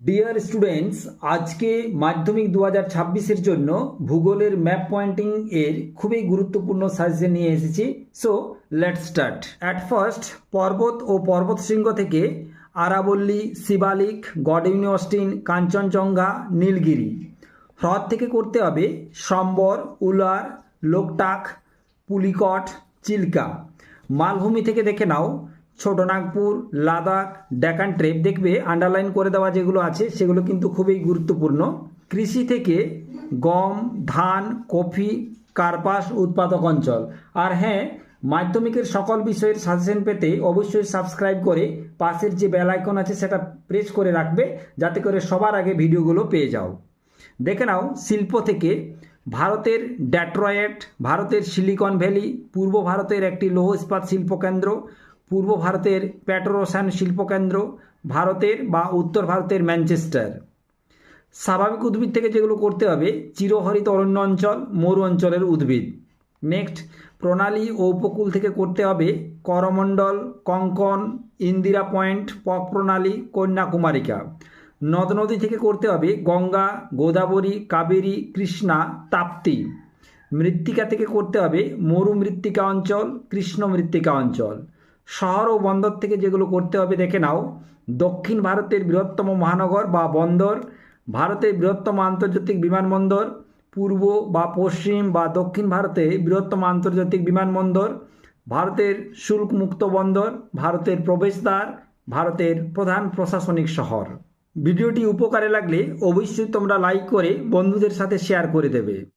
Dear students আজকে মাধ্যমিক দু হাজার ছাব্বিশের জন্য ভূগোলের ম্যাপ পয়েন্টিং এর খুবই গুরুত্বপূর্ণ সাজেশন নিয়ে এসেছি। So let start at first পর্বত ও পর্বত শৃঙ্গ থেকে আরাবল্লী, শিবালিক গডইউনি অস্টিন কাঞ্চনজঙ্ঘা, নীলগিরি। হ্রদ থেকে করতে হবে সম্বর, উলার, লোকটাক, পুলিকট, চিল্কা। মালভূমি থেকে দেখে নাও। ছোটনাগপুর লাদাখ ডেকান ট্রেপ দেখবে আন্ডারলাইন করে দেওয়া যেগুলো আছে, সেগুলো কিন্তু খুবই গুরুত্বপূর্ণ। কৃষি থেকে গম, ধান, কফি, কার্পাস উৎপাদক অঞ্চল। আর হ্যাঁ মাধ্যমিকের সকল বিষয়ের সাজেশন পেতে অবশ্যই সাবস্ক্রাইব করে পাশের যে বেল আইকন আছে, সেটা প্রেস করে রাখবে, যাতে করে সবার আগে ভিডিওগুলো পেয়ে যাও। দেখে নাও, শিল্প থেকে ভারতের ড্যাট্রয়েট ভারতের সিলিকন ভ্যালি পূর্ব ভারতের একটি লৌহ ইস্পাত শিল্পকেন্দ্র পূর্ব ভারতের প্যাট্রোসান শিল্পকেন্দ্র, ভারতের বা উত্তর ভারতের ম্যানচেস্টার। স্বাভাবিক উদ্ভিদ থেকে যেগুলো করতে হবে, চিরহরিত অরণ্য অঞ্চল, মরু অঞ্চলের উদ্ভিদ। নেক্সট প্রণালী ও উপকূল থেকে করতে হবে করমণ্ডল, কঙ্কন, ইন্দিরা পয়েন্ট, পক প্রণালী, কন্যাকুমারিকা। নদ নদী থেকে করতে হবে গঙ্গা, গোদাবরী, কাবেরী, কৃষ্ণা, তাপ্তি। মৃত্তিকা থেকে করতে হবে মরু মৃত্তিকা অঞ্চল কৃষ্ণ মৃত্তিকা অঞ্চল। শহর ও বন্দর থেকে যেগুলো করতে হবে, দেখে নাও। দক্ষিণ ভারতের বৃহত্তম মহানগর বা বন্দর, ভারতের বৃহত্তম আন্তর্জাতিক বিমানবন্দর, পূর্ব বা পশ্চিম বা দক্ষিণ ভারতে বৃহত্তম আন্তর্জাতিক বিমানবন্দর, ভারতের শুল্ক মুক্ত বন্দর, ভারতের প্রবেশদ্বার, ভারতের প্রধান প্রশাসনিক শহর। ভিডিওটি উপকারে লাগলে অবশ্যই তোমরা লাইক করে বন্ধুদের সাথে শেয়ার করে দেবে।